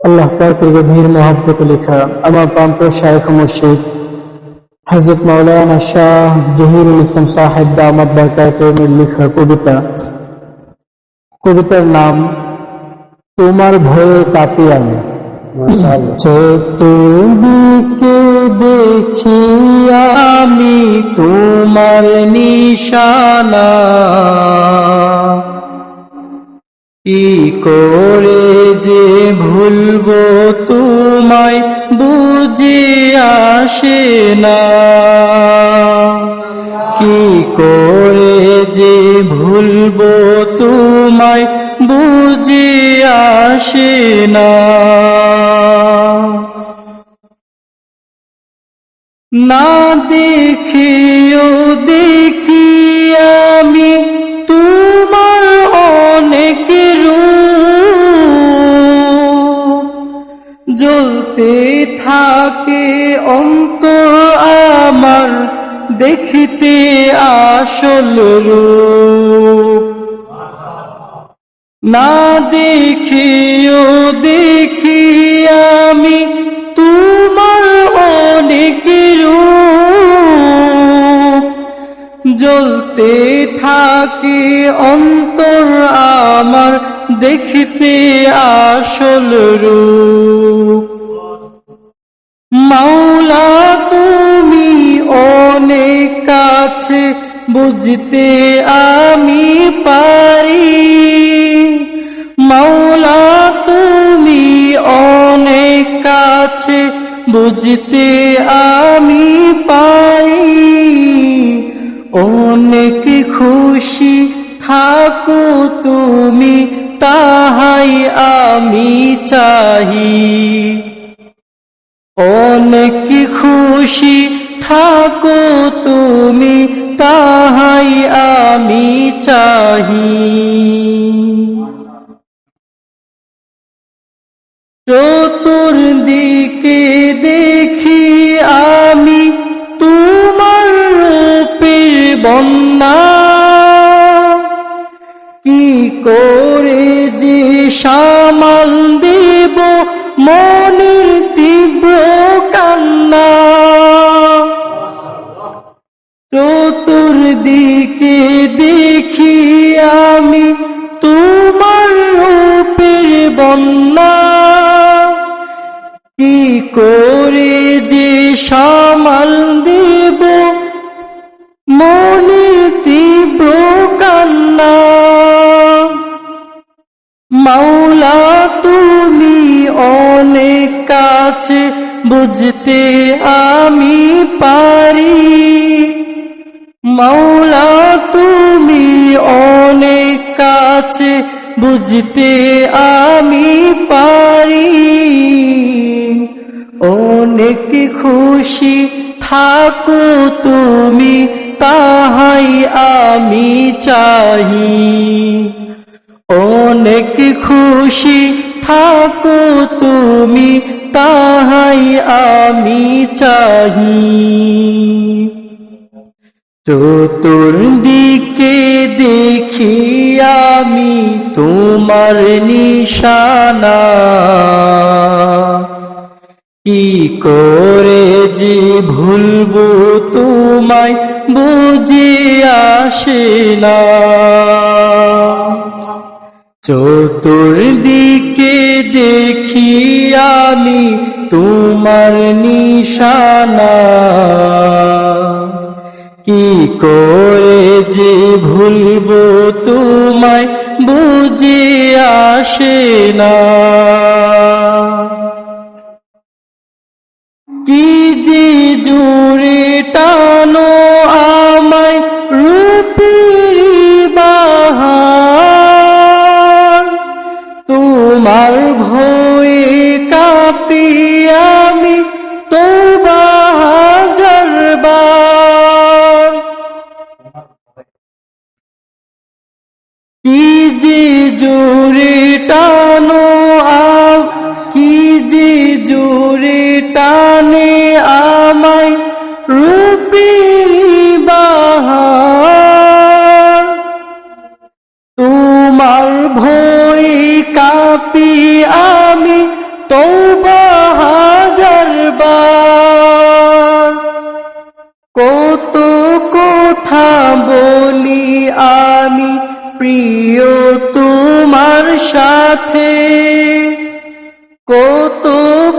আল্লাহ পাকের গভীর মহব্বত লেখা আমার প্রান্ত শায়খ মুর্শিদ হজরত মাওলানা শাহ জহিরুল ইসলাম সাহেব দামাদ বারকাতের লেখা কবিতা। কবিতার নাম তোমার ভয়ে কাঁপি আমি। চতুর্দিকে দেখি আমি তোমার নিশানা। কি করে যে ভুলবো তোমায় বুঝে আসে না। কি করে যে ভুলবো তোমায় বুঝে আসে না। না দেখিও দেখি অন্তর আমার দেখিতে আসল রূপ। না দেখিও দেখি আমি তোমার অনেক রূপ। জ্বলতে থাকে অন্তর আমার দেখিতে আসল রূপ। মাওলা, তুমি অনেক কাছে, বুঝতে আমি পারি। মাওলা, তুমি অনেক কাছে, বুঝতে আমি পাই অনেক খুশি থাকো তুমি, তাহাই আমি চাহি। অনেক খুশি থাকো তুমি তাহাই আমি চাহি। বন্যা কি করে যে সামাল দেব? মনের তীব্র কান্না। মাওলা, তুমি অনেক কাছে, বুঝতে আমি পারি। মাওলা, তুমি অনেক কাছে বুঝতে আমি পারি। অনেক খুশি থাকো তুমি, তাহাই আমি চাহি। অনেক খুশি থাকো তুমি, তাহাই আমি চাহি। চতুর্দিকে দেখি আমি তোমার নিশানা। কি করে যে ভুলবো তোমায় বুঝে আসে না। চতুর্দিকে দেখি আমি তোমার নিশানা। কি করে যে ভুলব তোমায় বুঝে আসে না। কি যে জোরে টানো আব কি যে টানে আমায় রূপের সাথে। কত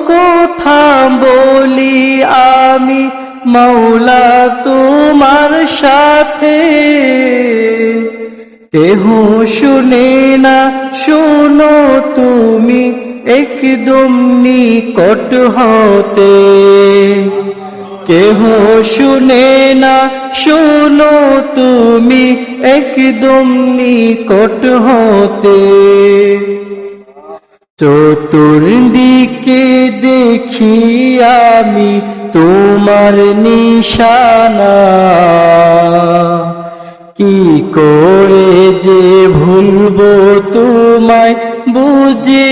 কথা বলি আমি, মৌলা তোমার সাথে। কেহ শুনে না, শুনো তুমি একদম নিকট হতে। কেহ শুনে না, শোনো তুমি একদম নিকট হতে। চতুর্দিকে দেখি আমি তোমার নিশানা। কি করে যে ভুলবো তোমায় বুঝে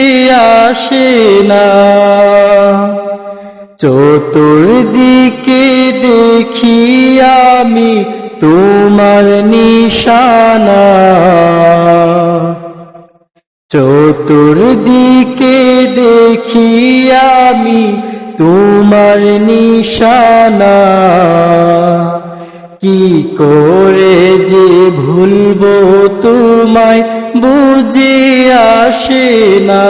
আসে না। চতুর্দিকে দেখি আমি তোমার নিশানা। চতুর্দিকে দেখি আমি তোমার নিশানা। কি করে যে ভুলবো তোমায় বুঝে আসে না।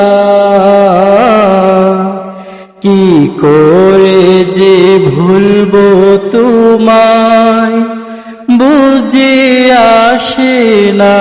কি করে যে ভুলবো তোমায় বুঝে আসে না।